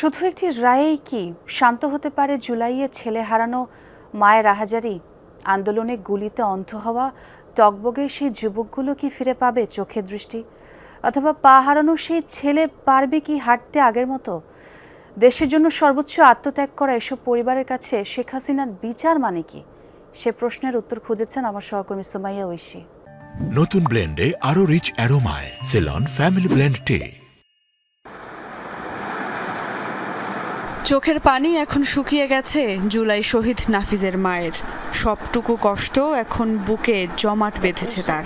শুধু একটি রায়েই কি শান্ত হতে পারে জুলাইয়ে ছেলে হারানো মায়ের আহাজারি? আন্দোলনে গুলিতে অন্ধ হওয়া টকবগে সেই যুবকগুলো কি ফিরে পাবে চোখের দৃষ্টি? অথবা পা হারানো সেই ছেলে পারবে কি হাঁটতে আগের মতো? দেশের জন্য সর্বোচ্চ আত্মত্যাগ করা এসব পরিবারের কাছে শেখ হাসিনার বিচার মানে কি? সে প্রশ্নের উত্তর খুঁজেছেন আমার সহকর্মী সুমাইয়া ঐশী। নতুন ব্লেন্ডে আরও রিচ অ্যারোমায়, সেলন, ফ্যামিলি ব্লেন্ড টে। চোখের পানি এখন শুকিয়ে গেছে জুলাই শহীদ নাফিজের মায়ের। সবটুকু কষ্ট এখন বুকে জমাট বেঁধেছে তার।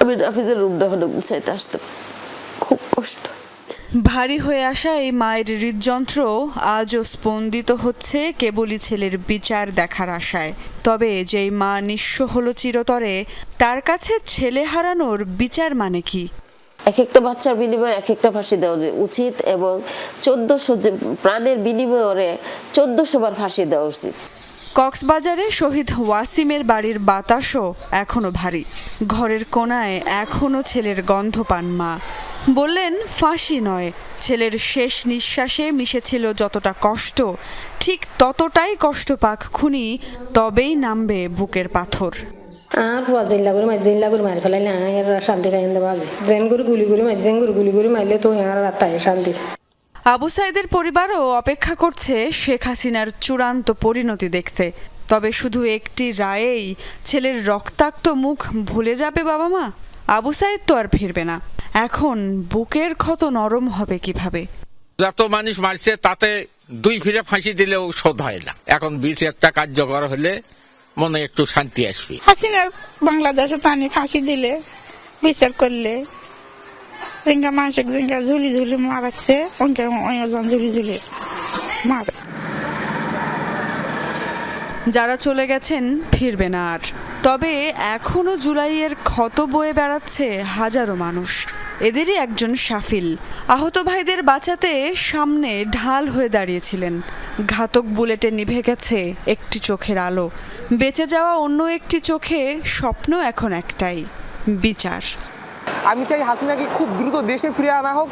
আমি নাফিজের রুমটা হলে মুছাইতে আসতাম খুব কষ্ট। ভারী হয়ে আসা এই মায়ের হৃদযন্ত্র আজও স্পন্দিত হচ্ছে কেবলই ছেলের বিচার দেখার আশায়। তবে যেই মা নিঃস্ব হলো চিরতরে তার কাছে ছেলে হারানোর বিচার মানে কি? এক একটা বাচ্চার বিনিময়ে এক একটা ফাঁসি দেওয়া উচিত এবং চোদ্দশো প্রাণের বিনিময়ে চোদ্দশো বার ফাঁসি দেওয়া উচিত। কক্সবাজারে শহীদ ওয়াসিমের বাড়ির বাতাসও এখনও ভারী। ঘরের কোনায় এখনও ছেলের গন্ধ পান মা। বললেন, ফাঁসি নয়। ছেলের শেষ নিঃশ্বাসে মিশেছিল যতটা কষ্ট। ঠিক ততটাই কষ্ট পাক খুনি, তবেই নামবে বুকের পাথর। আর পুয়া জিল্লা করে মার জিল্লা করে মারি ফেলাইলে আর শান্তি পাই বাজে জেন করে গুলি করে মার জেন করে গুলি করে মারলে তো আর রাতায় শান্তি আবু সাইদের পরিবারও অপেক্ষা করছে শেখ হাসিনার চূড়ান্ত পরিণতি দেখতে। তবে শুধু একটি রায়েই ছেলের রক্তাক্ত মুখ ভুলে যাবে বাবা মা? আবু সাইদ তো আর ফিরবে না। এখন বুকের ক্ষত নরম হবে কীভাবে? যত মানুষ মারছে তাতে দুই ফিরে ফাঁসি দিলেও শোধ হয় না। এখন বিচারটা কার্যকর হলে মনে একটু শান্তি আসবে। হাসিনার বাংলাদেশে পানি ফাঁসি দিলে বিচার করলে জিঙ্গা মানুষের জিঙ্গা ঝুলি ঝুলি মারাচ্ছে ওজন ঝুলি ঝুলি মারে। যারা চলে গেছেন ফিরবে না আর। তবে এখনও জুলাইয়ের ক্ষত বয়ে বেড়াচ্ছে হাজারো মানুষ। এদেরই একজন সাফিল আহত ভাইদের বাঁচাতে সামনে ঢাল হয়ে দাঁড়িয়েছিলেন। ঘাতক বুলেটে নিভে গেছে একটি চোখের আলো। বেঁচে যাওয়া অন্য একটি চোখে স্বপ্ন এখন একটাই, বিচার। আমি চাই হাসিনাকে খুব দ্রুত দেশে ফিরে আনা হোক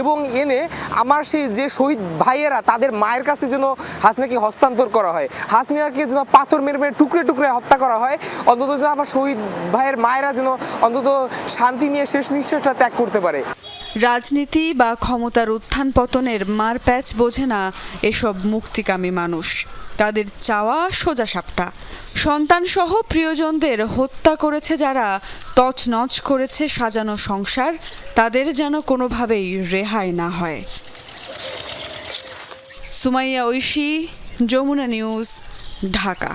এবং এনে আমার সেই যে শহীদ ভাইয়েরা, তাদের মায়ের কাছে যেন হাসিনাকে হস্তান্তর করা হয়। হাসিনাকে যেন পাথর মেরে মেরে টুকরে টুকরে হত্যা করা হয়। অন্তত যেন আমার শহীদ ভাইয়ের মায়েরা যেন অন্তত শান্তি নিয়ে শেষ নিঃশ্বাসটা ত্যাগ করতে পারে। রাজনীতি বা ক্ষমতার উত্থান পতনের মার প্যাচ বোঝে না এসব মুক্তিকামী মানুষ। তাদের চাওয়া সোজা সাপটা। সন্তানসহ প্রিয়জনদের হত্যা করেছে যারা, তছনছ করেছে সাজানো সংসার, তাদের যেন কোনোভাবেই রেহাই না হয়। সুমাইয়া ঐশী, যমুনা নিউজ, ঢাকা।